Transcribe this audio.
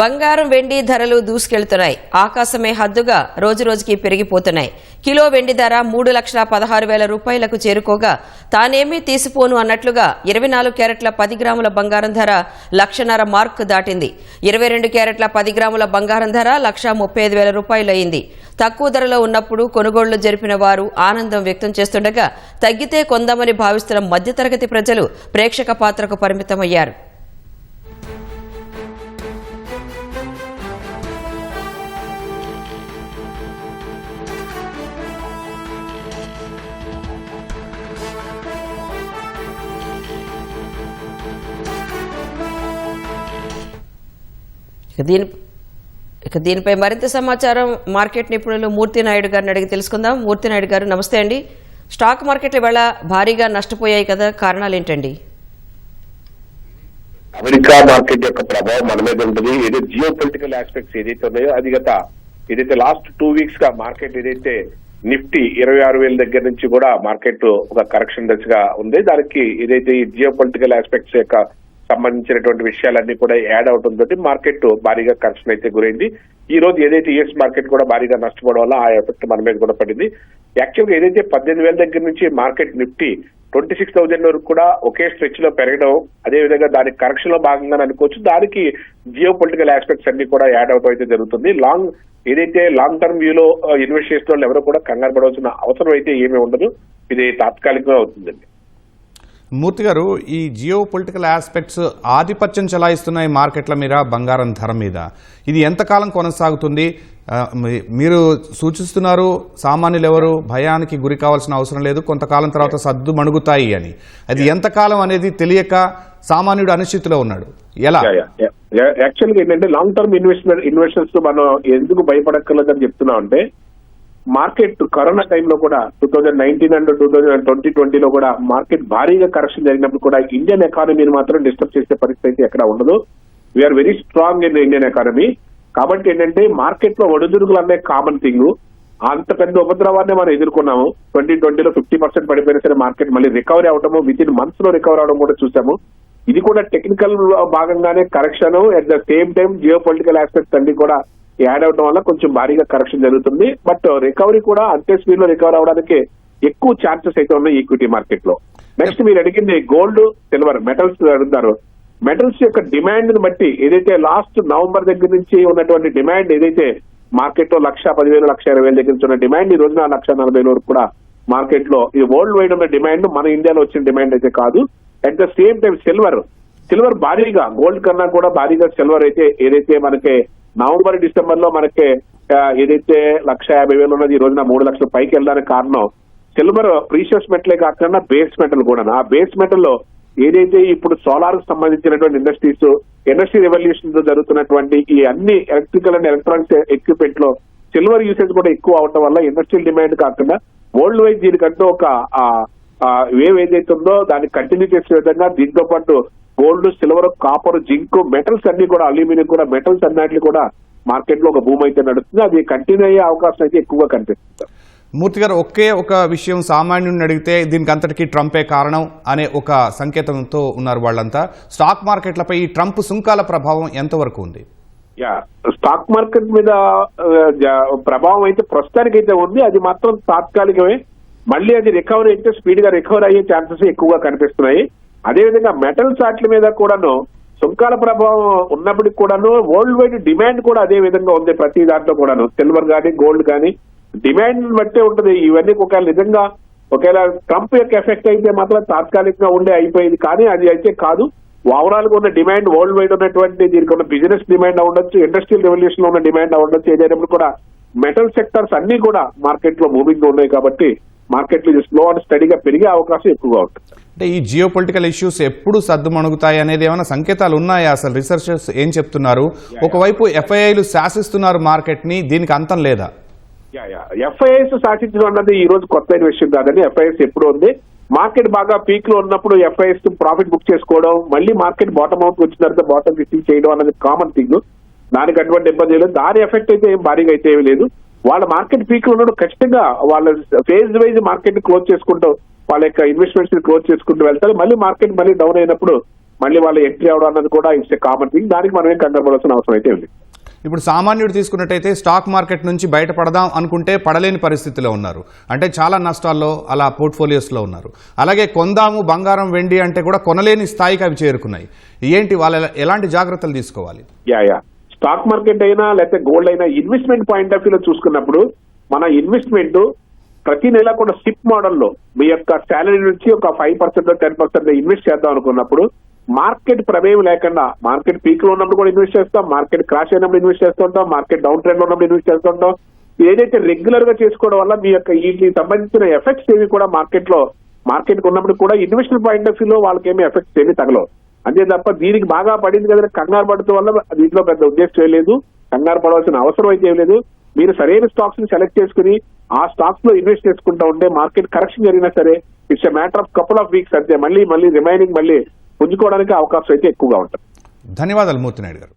బంగారం వెండి ధరలు దూసుకెళ్తున్నాయి. ఆకాశమే హద్దుగా రోజురోజుకి పెరిగిపోతున్నాయి. కిలో వెండి ధర మూడు లక్షల పదహారు వేల రూపాయలకు చేరుకోగా తానేమీ తీసిపోను అన్నట్లుగా ఇరవై నాలుగు క్యారెట్ల పది గ్రాముల బంగారం ధర లక్షన్నర మార్క్ దాటింది. ఇరవై రెండు క్యారెట్ల పది గ్రాముల బంగారం ధర లక్ష ముప్పై ఐదు వేల రూపాయలు అయింది తక్కువ ధరలో ఉన్నప్పుడు కొనుగోళ్ళు జరిపిన వారు ఆనందం వ్యక్తం చేస్తుండగా తగ్గితే కొందామని భావిస్తున్న మధ్యతరగతి ప్రజలు ప్రేక్షక పాత్రకు పరిమితమయ్యారు. ఇక దీని ఇక దీనిపై మరింత సమాచారం మార్కెట్ నిపుణులు మూర్తి నాయుడు గారిని అడిగి తెలుసుకుందాం. మూర్తి నాయుడు గారు నమస్తే అండి. స్టాక్ మార్కెట్లు వేళ భారీగా నష్టపోయాయి కదా కారణాలు ఏంటండి? అమెరికా మార్కెట్ యొక్క ప్రభావం మన మీద ఉంటుంది. ఏదో జియో పొలిటికల్ ఆస్పెక్ట్స్ ఏదైతే ఉన్నాయో అది గత ఏదైతే లాస్ట్ టూ వీక్స్గా మార్కెట్ ఏదైతే నిఫ్టీ ఇరవై ఆరు వేల దగ్గర నుంచి కూడా మార్కెట్ ఒక కరెక్షన్ దశగా ఉంది. దానికి ఏదైతే ఈ జియో పొలిటికల్ ఆస్పెక్ట్స్ యొక్క సంబంధించినటువంటి విషయాలన్నీ కూడా యాడ్ అవడం మార్కెట్ భారీగా కరెక్షన్ అయితే గురైంది. ఈ రోజు ఏదైతే యుఎస్ మార్కెట్ కూడా భారీగా నష్టపోవడం వల్ల ఆ ఎఫెక్ట్ మన మీద కూడా పడింది. యాక్చువల్గా ఏదైతే పద్దెనిమిది వేల దగ్గర నుంచి market Nifty twenty six thousand వరకు కూడా ఒకే స్ట్రెచ్లో పెరగడం అదే విధంగా కరెక్షన్లో భాగంగా అనుకోవచ్చు. దానికి జియో పొలిటికల్ ఆస్పెక్ట్స్ అన్ని కూడా యాడ్ అవడం అయితే జరుగుతుంది. లాంగ్ ఏదైతే లాంగ్ టర్మ్ వ్యూలో ఇన్వెస్ట్ చేసిన వాళ్ళు ఎవరు కూడా కంగారు పడవలసిన అవసరం అయితే ఏమీ ఉండదు. ఇది తాత్కాలికంగా అవుతుందండి. మూర్తి గారు ఈ జియో పొలిటికల్ ఆస్పెక్ట్స్ ఆధిపత్యం చెలాయిస్తున్నాయి మార్కెట్ల మీద బంగారం ధర మీద. ఇది ఎంతకాలం కొనసాగుతుంది? మీరు సూచిస్తున్నారు సామాన్యులు ఎవరు భయానికి గురి కావాల్సిన అవసరం లేదు కొంతకాలం తర్వాత సద్దు మణుగుతాయి అని. అది ఎంతకాలం అనేది తెలియక సామాన్యుడు అనిశ్చితిలో ఉన్నాడు. ఎలా? యాక్చువల్గా ఏంటంటే లాంగ్ టర్మ్ ఇన్వెస్ట్మెంట్ ఇన్వెస్టర్స్ మనం ఎందుకు భయపడక్కర్లేదని చెప్తున్నాం అంటే మార్కెట్ కరోనా టైంలో కూడా two thousand nineteen and two thousand twenty ట్వంటీలో కూడా మార్కెట్ భారీగా కరెక్షన్ జరిగినప్పుడు కూడా ఇండియన్ ఎకానమీని మాత్రం డిస్టర్బ్ చేసే పరిస్థితి అయితే ఎక్కడ ఉండదు. We're very strong in Indian economy కాబట్టి ఏంటంటే మార్కెట్లో ఒడిదుడుకులు అనే కామన్ థింగ్ అంత పెద్ద ఉపద్రవాన్ని మనం ఎదుర్కొన్నాము. ట్వంటీ ట్వంటీలో ఫిఫ్టీ పర్సెంట్ పడిపోయినా సరే మార్కెట్ మళ్ళీ రికవరీ అవడము విత్ ఇన్ మంత్స్లో రికవర్ అవడం కూడా చూసాము. ఇది కూడా టెక్నికల్ భాగంగానే correction at the same time geo political aspects అన్ని కూడా యాడ్ అవడం వల్ల కొంచెం భారీగా కరెక్షన్ జరుగుతుంది. బట్ రికవరీ uh, కూడా అంతే స్పీడ్లో రికవర్ అవడానికి ఎక్కువ ఛాన్సెస్ అయితే ఉన్నాయి ఈక్విటీ మార్కెట్లో. నెక్స్ట్ మీరు అడిగింది గోల్డ్ సిల్వర్ మెటల్స్ అడుగుతారు. మెటల్స్ యొక్క డిమాండ్ని బట్టి ఏదైతే లాస్ట్ నవంబర్ దగ్గర నుంచి ఉన్నటువంటి డిమాండ్ ఏదైతే మార్కెట్లో లక్ష పదివేలు లక్ష ఇరవై వేల దగ్గర నుంచి ఉన్న డిమాండ్ ఈ రోజున లక్ష నలభై వరకు కూడా మార్కెట్లో ఈ వరల్డ్ వైడ్ ఉన్న డిమాండ్ మన ఇండియాలో వచ్చిన డిమాండ్ అయితే కాదు. At the same time silver silver భారీగా గోల్డ్ కన్నా కూడా భారీగా సిల్వర్ అయితే ఏదైతే మనకి నవంబర్ డిసెంబర్లో మనకి ఏదైతే లక్ష యాభై వేలు ఉన్నది ఈ రోజున మూడు లక్షల పైకి వెళ్ళడానికి కారణం సిల్వర్ ప్రీషియస్ మెటలే కాకుండా బేస్ మెటల్ కూడా. ఆ బేస్ మెటల్లో ఏదైతే ఇప్పుడు సోలార్కు సంబంధించినటువంటి ఇండస్ట్రీస్ ఇండస్ట్రీ రెవల్యూషన్తో జరుగుతున్నటువంటి ఈ అన్ని ఎలక్ట్రికల్ అండ్ ఎలక్ట్రానిక్స్ ఎక్విప్మెంట్లో సిల్వర్ యూసేజ్ కూడా ఎక్కువ అవటం వల్ల ఇండస్ట్రియల్ డిమాండ్ కాకుండా వరల్డ్ వైడ్ దీనికంటూ ఒక వేవ్ ఏదైతే ఉందో దాన్ని కంటిన్యూ చేసే విధంగా దీంతో పాటు gold silver copper zinc metals అన్ని కూడా అల్యూమినియం కూడా మెటల్స్ అన్నిటిని కూడా మార్కెట్లో ఒక భూమి అయితే నడుస్తుంది. అది కంటిన్యూ అయ్యే అవకాశం అయితే ఎక్కువగా కనిపిస్తుంది. మూర్తి గారు ఒకే ఒక విషయం సామాన్యుడిని అడిగితే దీనికి అంతటికీ ట్రంపే కారణం అనే ఒక సంకేతంతో ఉన్నారు వాళ్ళంతా. స్టాక్ మార్కెట్లపై ఈ ట్రంప్ సుంకాల ప్రభావం ఎంతవరకు ఉంది? యా స్టాక్ మార్కెట్ మీద ప్రభావం అయితే ప్రస్తుతానికి అయితే ఉంది. అది మాత్రం తాత్కాలికమే. మళ్ళీ అది రికవరీ అయితే స్పీడ్గా రికవర్ అయ్యే ఛాన్సెస్ ఎక్కువగా కనిపిస్తున్నాయి. అదేవిధంగా మెటల్స్ వాటి మీద కూడాను సుంకాల ప్రభావం ఉన్నప్పటికి కూడాను వరల్డ్ వైడ్ డిమాండ్ కూడా అదే విధంగా ఉంది ప్రతి దాంట్లో కూడాను. సిల్వర్ కానీ గోల్డ్ కానీ డిమాండ్ బట్టే ఉంటుంది. ఇవన్నీ ఒకవేళ నిజంగా ఒకవేళ ట్రంప్ యొక్క ఎఫెక్ట్ అయితే మాత్రం తాత్కాలికంగా ఉండే అయిపోయింది. కానీ అది అయితే కాదు. ఓవరాల్గా ఉన్న డిమాండ్ వరల్డ్ వైడ్ ఉన్నటువంటి దీనికి ఉన్న బిజినెస్ డిమాండ్ అవ్వచ్చు. ఇండస్ట్రియల్ రెవల్యూషన్లో ఉన్న డిమాండ్ అవ్వచ్చు. ఏదైనప్పుడు కూడా మెటల్ సెక్టర్స్ అన్ని కూడా మార్కెట్లో మూవింగ్ ఉన్నాయి కాబట్టి మార్కెట్లో స్లో అండ్ స్టడీగా పెరిగే అవకాశం ఎక్కువగా ఉంటుంది. అంటే ఈ జియో పొలిటికల్ ఇష్యూస్ ఎప్పుడు సర్దుమణుగుతాయి అనేది ఏమైనా సంకేతాలు ఉన్నాయా? అసలు రీసెర్చర్స్ ఏం చెప్తున్నారు? ఒకవైపు ఎఫ్ఐఐలు శాసిస్తున్నారు మార్కెట్ని దీనికి అంతం లేదా? ఎఫ్ఐఎస్ శాసించడం అన్నది ఈ రోజు కొత్త విషయం కాదండి. ఎఫ్ఐఎస్ ఎప్పుడు ఉంది? మార్కెట్ బాగా పీక్లో ఉన్నప్పుడు ఎఫ్ఐఎస్ ప్రాఫిట్ బుక్ చేసుకోవడం మళ్ళీ మార్కెట్ బాటమ్ అవుట్ వచ్చిన తర్వాత బాటమ్ ఫిక్సింగ్ చేయడం అన్నది కామన్ థింగ్. దానికి అటువంటి ఇబ్బంది లేదు. దాని ఎఫెక్ట్ అయితే ఏం భారీగా అయితే ఏమీ లేదు. వాళ్ళ మార్కెట్ పీక్లో ఉన్నప్పుడు ఖచ్చితంగా వాళ్ళ ఫేజ్ వైజ్ మార్కెట్ క్లోజ్ చేసుకుంటూ వాళ్ళ యొక్క ఇన్వెస్ట్మెంట్స్ని క్లోజ్ చేసుకుంటూ వెళ్తారు. మళ్ళీ మార్కెట్ మళ్ళీ డౌన్ అయినప్పుడు మళ్ళీ వాళ్ళు ఎంట్రీ అవడం అన్నది కూడా ఇట్స్ కామన్ థింగ్ దానికి మనం ఏం కంగారు పడాల్సిన అవసరం అయితే ఉంది ఇప్పుడు సామాన్యుడు తీసుకున్నట్టయితే స్టాక్ మార్కెట్ నుంచి బయటపడదాం అనుకుంటే పడలేని పరిస్థితిలో ఉన్నారు. అంటే చాలా నష్టాల్లో అలా పోర్ట్ఫోలియోస్లో ఉన్నారు. అలాగే కొందాము బంగారం వెండి అంటే కూడా కొనలేని స్థాయికి అవి చేరుకున్నాయి. ఏంటి వాళ్ళు ఎలా- ఎలాంటి జాగ్రత్తలు తీసుకోవాలి? యా యా స్టాక్ మార్కెట్ అయినా లేకపోతే గోల్డ్ అయినా ఇన్వెస్ట్మెంట్ పాయింట్ ఆఫ్ వ్యూలో చూసుకున్నప్పుడు మన ఇన్వెస్ట్మెంట్ ప్రతి నెల కూడా సిప్ మోడల్లో మీ యొక్క శాలరీ నుంచి ఒక five percent ten percent invest చేద్దాం అనుకున్నప్పుడు మార్కెట్ ప్రమేయం లేకుండా మార్కెట్ పీక్లో ఉన్నప్పుడు కూడా ఇన్వెస్ట్ చేస్తాం మార్కెట్ క్రాష్ అయినప్పుడు ఇన్వెస్ట్ చేస్తుంటాం మార్కెట్ డౌన్ ట్రెండ్లో ఉన్నప్పుడు ఇన్వెస్ట్ చేస్తుంటాం. ఏదైతే రెగ్యులర్గా చేసుకోవడం వల్ల మీ యొక్క వీటికి సంబంధించిన ఎఫెక్ట్స్ ఏవి కూడా మార్కెట్లో మార్కెట్ ఉన్నప్పుడు కూడా ఇన్వెస్ట్మెంట్ పాయింట్ ఆఫ్ వ్యూలో వాళ్ళకి ఏమి ఎఫెక్ట్స్ ఏమి తగలవు. అంతే తప్ప దీనికి బాగా పడింది కదా కంగారు పడటం వల్ల దీంట్లో పెద్ద ఉద్దేశం లేదు. కంగారు పడవలసిన అవసరం అయితే లేదు. మీరు సరైన స్టాక్స్ని సెలెక్ట్ చేసుకుని ఆ స్టాక్స్లో ఇన్వెస్ట్ చేసుకుంటా ఉంటే మార్కెట్ కరెక్షన్ జరిగినా సరే it's a matter of couple of weeks అంతే. మళ్ళీ మళ్ళీ రిమైనింగ్ మళ్ళీ పుంజుకోవడానికి అవకాశం అయితే ఎక్కువగా ఉంటుంది. ధన్యవాదాలు మూర్తినాయుడు గారు.